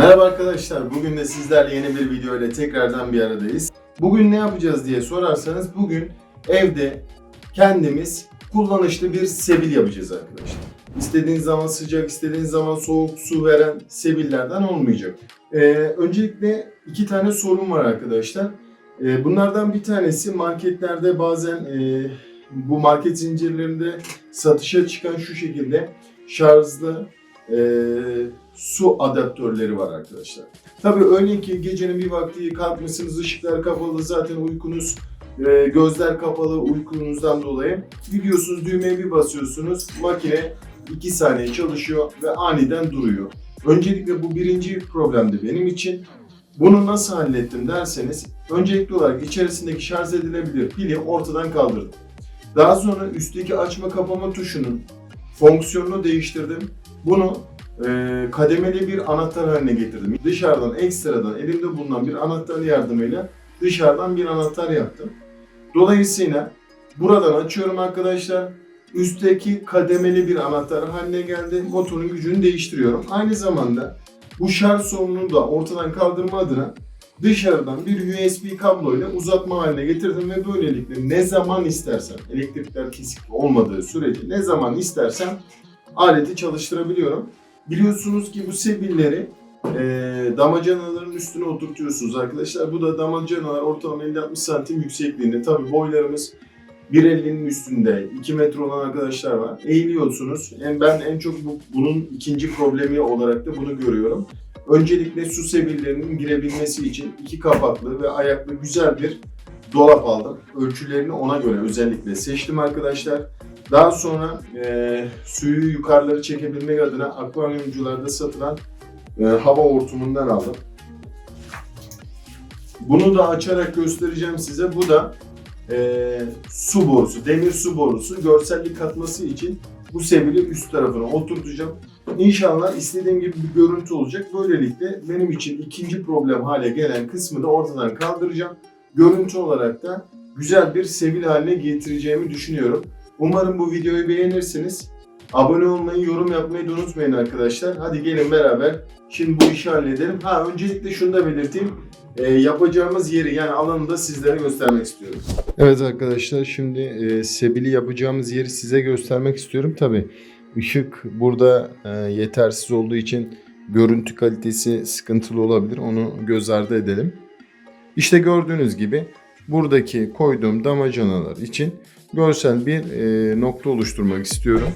Merhaba arkadaşlar, bugün de sizlerle yeni bir video ile tekrardan bir aradayız. Bugün ne yapacağız diye sorarsanız bugün evde kendimiz kullanışlı bir sebil yapacağız arkadaşlar. İstediğiniz zaman sıcak, istediğiniz zaman soğuk su veren sebillerden olmayacak. Ee, öncelikle iki tane sorun var arkadaşlar. Ee, bunlardan bir tanesi marketlerde bazen e, bu market zincirlerinde satışa çıkan şu şekilde şarjlı e, su adaptörleri var arkadaşlar. Tabii örneğin ki gecenin bir vakti kalkmışsınız, ışıklar kapalı, zaten uykunuz, e, gözler kapalı uykunuzdan dolayı. Gidiyorsunuz düğmeye bir basıyorsunuz, makine 2 saniye çalışıyor ve aniden duruyor. Öncelikle bu birinci problemdi benim için. Bunu nasıl hallettim derseniz, öncelikli olarak içerisindeki şarj edilebilir pili ortadan kaldırdım. Daha sonra üstteki açma kapama tuşunun fonksiyonunu değiştirdim. Bunu e, kademeli bir anahtar haline getirdim. Dışarıdan ekstradan elimde bulunan bir anahtar yardımıyla dışarıdan bir anahtar yaptım. Dolayısıyla buradan açıyorum arkadaşlar. Üstteki kademeli bir anahtar haline geldi. Motorun gücünü değiştiriyorum. Aynı zamanda bu şarj sorununu da ortadan kaldırma adına dışarıdan bir USB kabloyla uzatma haline getirdim ve böylelikle ne zaman istersem elektrikler kesik olmadığı sürece ne zaman istersem aleti çalıştırabiliyorum. Biliyorsunuz ki bu sebilleri e, damacanaların üstüne oturtuyorsunuz arkadaşlar. Bu da damacanalar ortalama 50-60 santim yüksekliğinde. Tabi boylarımız 1.50'nin üstünde 2 metre olan arkadaşlar var. Eğiliyorsunuz. Yani ben en çok bu, bunun ikinci problemi olarak da bunu görüyorum. Öncelikle su sebillerinin girebilmesi için iki kapaklı ve ayaklı güzel bir dolap aldım. Ölçülerini ona göre özellikle seçtim arkadaşlar. Daha sonra e, suyu yukarıları çekebilmek adına akvaryumcularda satılan e, hava hortumundan aldım. Bunu da açarak göstereceğim size. Bu da e, su borusu, demir su borusu. Görsellik katması için bu sebili üst tarafına oturtacağım. İnşallah istediğim gibi bir görüntü olacak. Böylelikle benim için ikinci problem hale gelen kısmı da ortadan kaldıracağım. Görüntü olarak da güzel bir sebil haline getireceğimi düşünüyorum. Umarım bu videoyu beğenirsiniz. Abone olmayı, yorum yapmayı da unutmayın arkadaşlar. Hadi gelin beraber şimdi bu işi halledelim. Ha öncelikle şunu da belirteyim. Ee, yapacağımız yeri yani alanı da sizlere göstermek istiyorum. Evet arkadaşlar şimdi e, sebili yapacağımız yeri size göstermek istiyorum. Tabi ışık burada e, yetersiz olduğu için görüntü kalitesi sıkıntılı olabilir. Onu göz ardı edelim. İşte gördüğünüz gibi buradaki koyduğum damacanalar için görsel bir e, nokta oluşturmak istiyorum.